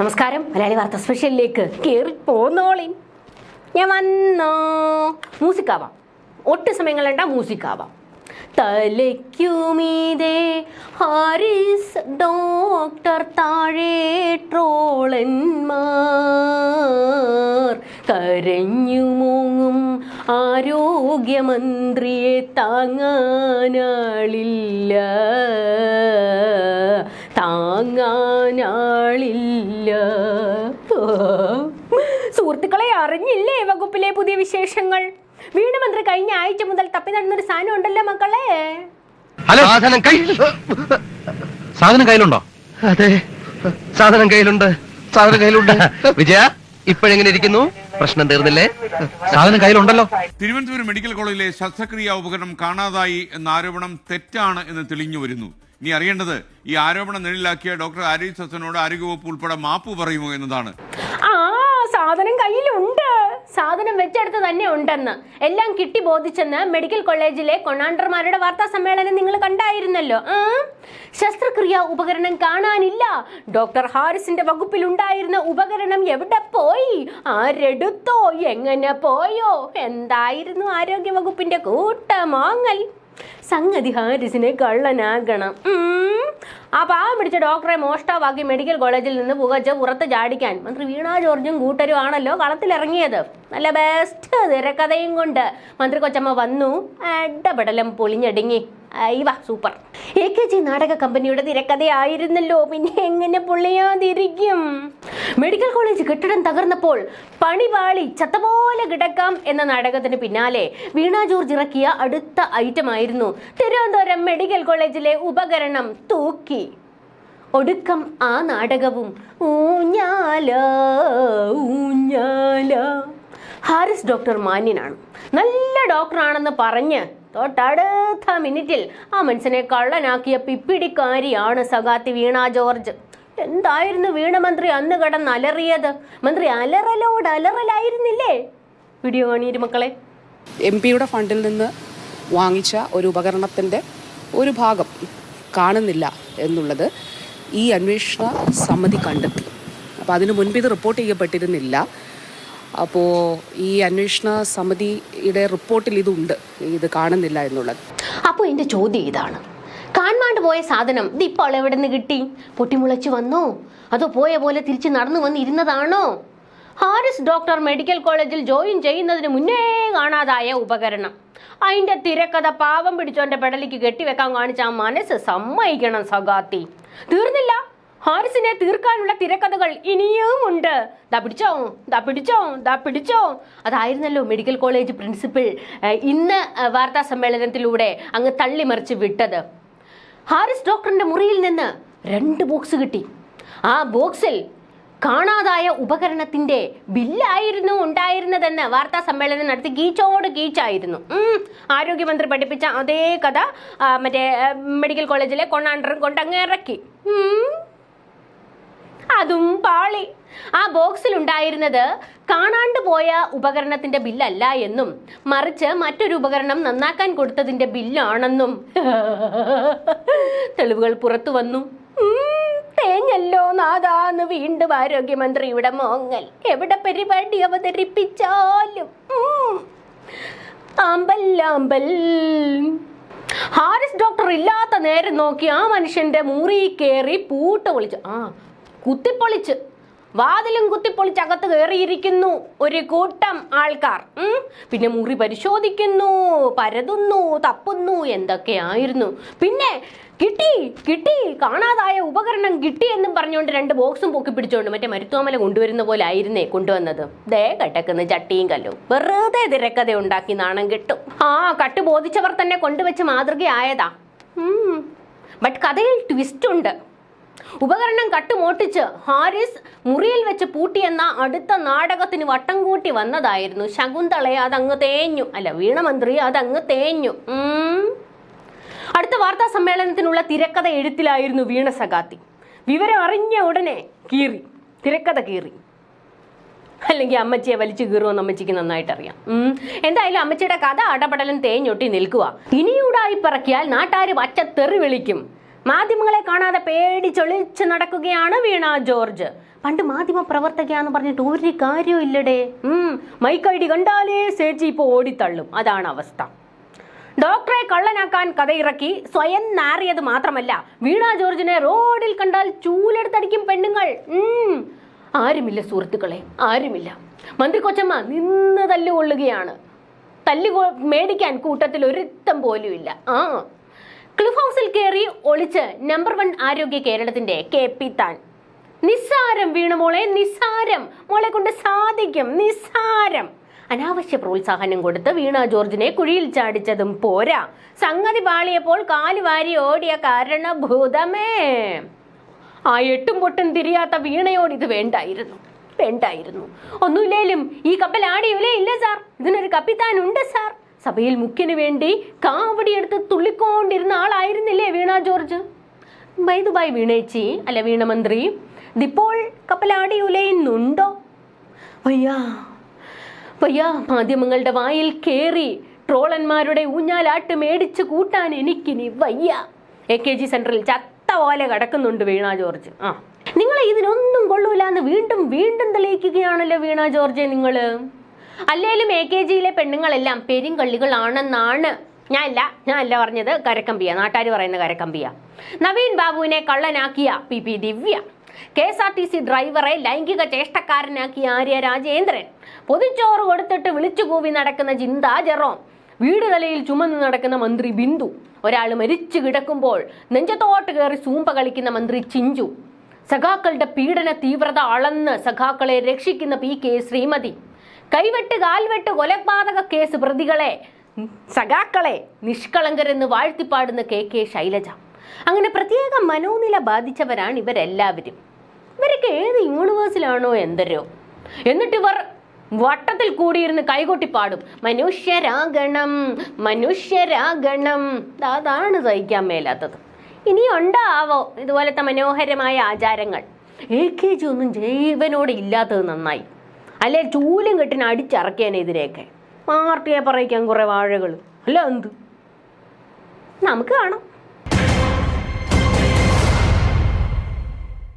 നമസ്കാരം. മലയാളി വാർത്ത സ്പെഷ്യലിലേക്ക് കയറി പോന്നോളി. ഞാൻ വന്നോ. മ്യൂസിക്കാവാം ഒട്ടു സമയങ്ങളുണ്ട മ്യൂസിക്കാവാം തലയ്ക്കുമീതേ ഹാരിസ് ഡോക്ടർ താഴെ ട്രോളന്മാർ. കരഞ്ഞു മോങ്ങും ആരോഗ്യമന്ത്രിയെ താങ്ങാനാളില്ല. താങ്ങാനാളില്ല. അറിഞ്ഞില്ലേ വകുപ്പിലെ പുതിയ വിശേഷങ്ങൾ? വീണ്ടുമന്ത്രി കഴിഞ്ഞ ആഴ്ച മുതൽ തപ്പി നടന്നൊരു സാധനം ഉണ്ടല്ലോ മക്കളെ? ഹലോ. സാധനം സാധനം കയ്യിലുണ്ടോ? അതെ. സാധനം കയ്യിലുണ്ട്. സാധനം കയ്യിലുണ്ട്. വിജയ ഇപ്പോഴെങ്ങനെ ഇരിക്കുന്നു? പ്രശ്നം തീർന്നില്ലേ? സാധനം കയ്യിലുണ്ടല്ലോ. തിരുവനന്തപുരം മെഡിക്കൽ കോളേജിലെ ശസ്ത്രക്രിയാ ഉപകരണം കാണാതായി എന്ന ആരോപണം തെറ്റാണ് എന്ന് തെളിഞ്ഞു വരുന്നു. ഇനി അറിയേണ്ടത് ഈ ആരോപണം നിഴലിലാക്കിയ ഡോക്ടർ ആരോഗ്യ ഹസനോട് ആരോഗ്യവകുപ്പ് ഉൾപ്പെടെ മാപ്പ് പറയുമോ എന്നതാണ്. കയ്യിലുണ്ട്. സാധനം വെച്ചെടുത്ത് തന്നെ ഉണ്ടെന്ന്. എല്ലാം കിട്ടി ബോധിച്ചെന്ന് മെഡിക്കൽ കോളേജിലെ കൊണാണ്ടർമാരുടെ വാർത്താ സമ്മേളനം നിങ്ങൾ കണ്ടായിരുന്നല്ലോ. ശസ്ത്രക്രിയ ഉപകരണം കാണാനില്ല. ഡോക്ടർ ഹാരിസിന്റെ വകുപ്പിൽ ഉണ്ടായിരുന്ന ഉപകരണം എവിടെ പോയി? ആരെടുത്തോ? എങ്ങനെ പോയോ? എന്തായിരുന്നു ആരോഗ്യ വകുപ്പിന്റെ കൂട്ടമാങ്ങൽ? സംഗതി ഹാരിസിനെ കള്ളനാകണം. ആ പാവം പിടിച്ച ഡോക്ടറെ മോഷ്ടാവാക്കി മെഡിക്കൽ കോളേജിൽ നിന്ന് പുകച്ച് പുറത്ത് ചാടിക്കാൻ. മന്ത്രി വീണ ജോർജും കൂട്ടരും ആണല്ലോ കളത്തിലിറങ്ങിയത്. നല്ല ബെസ്റ്റ് തിരക്കഥയും കൊണ്ട്. മന്ത്രി കൊച്ചമ്മ വന്നു. ഇടപെടലം പൊളിഞ്ഞടുങ്ങി. അയ്യവ സൂപ്പർ. എ കെ ജി നാടക കമ്പനിയുടെ തിരക്കഥയായിരുന്നല്ലോ. പിന്നെ എങ്ങനെ പൊള്ളിയാതിരിക്കും മെഡിക്കൽ കോളേജ് കെട്ടിടം തകർന്നപ്പോൾ പണിപാളി ചത്തപോലെ കിടക്കാം എന്ന നാടകത്തിന് പിന്നാലെ വീണ ജോർജ് ഇറക്കിയ അടുത്ത ഐറ്റം ആയിരുന്നു തിരുവനന്തപുരം മെഡിക്കൽ കോളേജിലെ ഉപകരണം തൂക്കി. ഒടുക്കം ആ നാടകവും ഊഞ്ഞാല ഊഞ്ഞാല. ഹാരിസ് ഡോക്ടർ മാന്യനാണ്. നല്ല ഡോക്ടറാണെന്ന് പറഞ്ഞ് തൊട്ടടുത്ത മിനിറ്റിൽ ആ മനുഷ്യനെ കള്ളനാക്കിയ പിപ്പിടിക്കാരിയാണ് സഖാത്തി വീണ ജോർജ്. എന്തായിരുന്നു വീണ മന്ത്രി അന്ന് കടന്ന് അലറിയത്? മന്ത്രി അലറലോട് അലറലായിരുന്നില്ലേ? വീഡിയോ കാണീര് മക്കളെ. എം പിയുടെ ഫണ്ടിൽ നിന്ന് വാങ്ങിച്ച ഒരു ഉപകരണത്തിന്റെ ഒരു ഭാഗം കാണുന്നില്ല എന്നുള്ളത് ഈ അന്വേഷണ സമിതി കണ്ടെത്തി. അപ്പോൾ അതിനു മുൻപ് ഇത് റിപ്പോർട്ട് ചെയ്യപ്പെട്ടിരുന്നില്ല. അപ്പോൾ ഈ അന്വേഷണ സമിതിയുടെ റിപ്പോർട്ടിൽ ഇതുണ്ട്. ഇത് കാണുന്നില്ല എന്നുള്ളത്. അപ്പോൾ എന്റെ ചോദ്യം ഇതാണ്. കാണാണ്ട് പോയ സാധനം ഇത് ഇപ്പോൾ എവിടെ നിന്ന് കിട്ടി? പൊട്ടിമുളച്ച് വന്നോ? അതോ പോയ പോലെ തിരിച്ച് നടന്നു വന്നിരുന്നതാണോ? ഹാരിസ് ഡോക്ടർ മെഡിക്കൽ കോളേജിൽ ജോയിൻ ചെയ്യുന്നതിന് മുന്നേ കാണാതായ ഉപകരണം. അതിന്റെ തിരക്കഥ പാവം പിടിച്ചോന്റെ പെടലിക്ക് കെട്ടിവെക്കാൻ കാണിച്ച ആ മനസ്സ് സമ്മതിക്കണം സഗാത്തി. തീർന്നില്ല. ഹാരിസിനെ തീർക്കാനുള്ള തിരക്കഥകൾ ഇനിയും ഉണ്ട് ദാ പിടിച്ചോ ദാ പിടിച്ചോ ദാ പിടിച്ചോ. അതായിരുന്നല്ലോ മെഡിക്കൽ കോളേജ് പ്രിൻസിപ്പൽ ഏഹ്, ഇന്ന് വാർത്താ സമ്മേളനത്തിലൂടെ അങ്ങ് തള്ളിമറിച്ച് വിട്ടത്. ഹാരിസ് ഡോക്ടറിന്റെ മുറിയിൽ നിന്ന് രണ്ട് ബോക്സ് കിട്ടി. ആ ബോക്സിൽ കാണാതായ ഉപകരണത്തിന്റെ ബില്ലായിരുന്നു ഉണ്ടായിരുന്നതെന്ന് വാർത്താ സമ്മേളനം നടത്തി ഗീച്ചോട് ഗീച്ചായിരുന്നു. ആരോഗ്യമന്ത്രി പഠിപ്പിച്ച അതേ കഥ മറ്റേ മെഡിക്കൽ കോളേജിലെ കൊണ്ടാണ്ടറും കൊണ്ടങ്ങ് ഇറക്കി. ആ ബോക്സിൽ ഉണ്ടായിരുന്നത് കാണാണ്ട് പോയ ഉപകരണത്തിന്റെ ബില്ലല്ല എന്നും മറിച്ച് മറ്റൊരു ഉപകരണം നന്നാക്കാൻ കൊടുത്തതിന്റെ ബില്ലാണെന്നും. തെളിവുകൾ പുറത്തു വന്നു. തേഞ്ഞല്ലോ നാദാന്ന് വീണ്ടും ആരോഗ്യമന്ത്രിയുടെ മോങ്ങൽ. എവിടെ പരിപാടി അവതരിപ്പിച്ചാലും. ആമ്പല്ലാമ്പൽ ഹാരിസ് ഡോക്ടർ ഇല്ലാത്ത നേരം നോക്കി ആ മനുഷ്യന്റെ മുറി കയറി പൂട്ട് പൊളിച്ചു. ആ കുത്തിപ്പൊളിച്ച്. വാതിലും കുത്തിപ്പൊളിച്ച് അകത്ത് കയറിയിരിക്കുന്നു ഒരു കൂട്ടം ആൾക്കാർ. പിന്നെ മുറി പരിശോധിക്കുന്നു പരതുന്നു തപ്പുന്നു എന്തൊക്കെയായിരുന്നു. പിന്നെ കിട്ടി കിട്ടി കാണാതായ ഉപകരണം കിട്ടി എന്നും പറഞ്ഞുകൊണ്ട് രണ്ട് ബോക്സും പൊക്കി പിടിച്ചോണ്ട് മറ്റേ മരുത്തോമല കൊണ്ടുവരുന്ന പോലെ ആയിരുന്നേ കൊണ്ടുവന്നത്. ദേ കട്ടക്കുന്ന ചട്ടിയും കല്ലും. വെറുതെ തിരക്കഥ ഉണ്ടാക്കി നാണം കിട്ടും. ആ കട്ട് ബോധിച്ചവർ തന്നെ കൊണ്ടുവച്ച് മാതൃകയായതാ. ബട്ട് കഥയിൽ ട്വിസ്റ്റ് ഉണ്ട്. ഉപകരണം കട്ടുമോട്ടിച്ച് ഹാരിസ് മുറിയിൽ വെച്ച് പൂട്ടിയെന്ന അടുത്ത നാടകത്തിന് വട്ടം കൂട്ടി വന്നതായിരുന്നു. ശകുന്തളയെ അതങ്ങ് തേഞ്ഞു. അല്ല വീണമന്ത്രി അതങ്ങ് തേഞ്ഞു. അടുത്ത വാർത്താ സമ്മേളനത്തിനുള്ള തിരക്കഥ എഴുത്തിലായിരുന്നു വീണ സഖാത്തി. വിവരം അറിഞ്ഞ ഉടനെ കീറി. തിരക്കഥ കീറി. അല്ലെങ്കിൽ അമ്മച്ചിയെ വലിച്ചു കീറുമെന്ന് അമ്മച്ചിക്ക് നന്നായിട്ട് അറിയാം. എന്തായാലും അമ്മച്ചിയുടെ കഥ അടപടലം തേഞ്ഞൊട്ടി നിൽക്കുക ഇനിയൂടായി പറക്കിയാൽ നാട്ടുകാർ പച്ച തെറി വിളിക്കും. മാധ്യമങ്ങളെ കാണാതെ പേടിച്ചൊളിച്ച് നടക്കുകയാണ് വീണ ജോർജ്. പണ്ട് മാധ്യമ പ്രവർത്തകയാന്ന് പറഞ്ഞിട്ട് ഒരു കാര്യവും ഇല്ലടേ. ഉം മൈക്കൈഡി കണ്ടാലേ സേച്ചി ഇപ്പോൾ ഓടിത്തള്ളും. അതാണ് അവസ്ഥ. ഡോക്ടറെ കള്ളനാക്കാൻ കഥയിറക്കി സ്വയം നാറിയത് മാത്രമല്ല വീണ ജോർജിനെ റോഡിൽ കണ്ടാൽ ചൂലെടുത്തടിക്കും പെണ്ണുങ്ങൾ. ആരുമില്ല സുഹൃത്തുക്കളെ ആരുമില്ല. മന്ത്രി കൊച്ചമ്മ നിന്ന് തല്ലുകൊള്ളുകയാണ്. തല്ലു മേടിക്കാൻ കൂട്ടത്തിൽ ഒരുത്തം പോലും ഇല്ല ആ ക്ലിഫ് ഹൗസിൽ കയറി ഒളിച്ച് നമ്പർ വൺ ആരോഗ്യ കേരളത്തിന്റെ കെ പി താൻ. നിസ്സാരം വീണ മോളെ നിസ്സാരം. മോളെ കൊണ്ട് സാധിക്കും നിസ്സാരം. അനാവശ്യ പ്രോത്സാഹനം കൊടുത്ത് വീണ ജോർജിനെ കുഴിയിൽ ചാടിച്ചതും പോരാ. സംഗതി പാളിയപ്പോൾ കാൽ വാരി ഓടിയ കാരണഭൂതമേ. ആ എട്ടും പൊട്ടും തിരിയാത്ത വീണയോട് ഇത് വേണ്ടായിരുന്നു വേണ്ടായിരുന്നു. ഒന്നുമില്ലേലും ഈ കപ്പൽ ആടിയൂലേ ഇല്ല സാർ? ഇതിനൊരു കപ്പിത്താൻ ഉണ്ട് സാർ. സഭയിൽ മുഖ്യന് വേണ്ടി കാവടിയെടുത്ത് തുള്ളിക്കൊണ്ടിരുന്ന ആളായിരുന്നില്ലേ വീണ ജോർജ്? ബൈദുബായ് വീണേച്ചി അല്ല വീണ മന്ത്രി. ഇതിപ്പോൾ കപ്പലാടി ഉലയുന്നുണ്ടോ? വയ്യാ. വയ്യാ. മാധ്യമങ്ങളുടെ വായിൽ കയറി ട്രോളന്മാരുടെ ഊഞ്ഞാലാട്ട് മേടിച്ച് കൂട്ടാൻ എനിക്കിനി വയ്യ. എ കെ ജി സെന്ററിൽ ചത്ത പോലെ കിടക്കുന്നുണ്ട് വീണ ജോർജ്. ആ. നിങ്ങളെ ഇതിനൊന്നും കൊള്ളൂല എന്ന് വീണ്ടും വീണ്ടും തെളിയിക്കുകയാണല്ലോ വീണ ജോർജെ നിങ്ങൾ അല്ലേലും എ കെ ജിയിലെ പെണ്ണുങ്ങളെല്ലാം പെരുങ്കള്ളികളാണെന്നാണ് ഞാൻ അല്ല ഞാൻ അല്ല പറഞ്ഞത് കരക്കമ്പിയ. നാട്ടാർ പറയുന്ന കരക്കമ്പിയ. നവീൻ ബാബുവിനെ കള്ളനാക്കിയ P P Divya. K S R T C ഡ്രൈവറെ ലൈംഗിക ചേഷ്ടക്കാരനാക്കിയ ആര്യ രാജേന്ദ്രൻ. പൊതിച്ചോറ് കൊടുത്തിട്ട് വിളിച്ചു കൂവി നടക്കുന്ന ചിന്താ ജെറോം. വീട് തലയിൽ ചുമന്ന് നടക്കുന്ന മന്ത്രി ബിന്ദു. ഒരാൾ മരിച്ചു കിടക്കുമ്പോൾ നെഞ്ചത്തോട്ട് കയറി സൂമ്പ കളിക്കുന്ന മന്ത്രി ചിഞ്ചു. സഖാക്കളുടെ പീഡന തീവ്രത അളന്ന് സഖാക്കളെ രക്ഷിക്കുന്ന പി കെ ശ്രീമതി. കൈവെട്ട് കാൽവെട്ട് കൊലപാതക കേസ് പ്രതികളെ സഖാക്കളെ നിഷ്കളങ്കരെന്ന് വാഴ്ത്തിപ്പാടുന്ന കെ കെ ശൈലജ. അങ്ങനെ പ്രത്യേക മനോനില ബാധിച്ചവരാണ് ഇവരെല്ലാവരും. ഇവരൊക്കെ ഏത് യൂണിവേഴ്സിലാണോ എന്തരോ. എന്നിട്ടിവർ വട്ടത്തിൽ കൂടിയിരുന്ന് കൈകൊട്ടിപ്പാടും മനുഷ്യരാഗണം മനുഷ്യരാഗണം ദാ അതാണ് സഹിക്കാൻ മേലാത്തത്. ഇനി ഉണ്ടാവോ ഇതുപോലത്തെ മനോഹരമായ ആചാരങ്ങൾ? എ കെ ജി ഒന്നും ജീവനോട് ഇല്ലാത്തത് നന്നായി. അല്ലെ ചൂലും കെട്ടിന് അടിച്ചറക്കിയാൻ ഇതിനെയൊക്കെ. പാർട്ടിയെ പറയിക്കാൻ കുറേ വാഴകൾ അല്ല എന്ത്? നമുക്ക് കാണാം.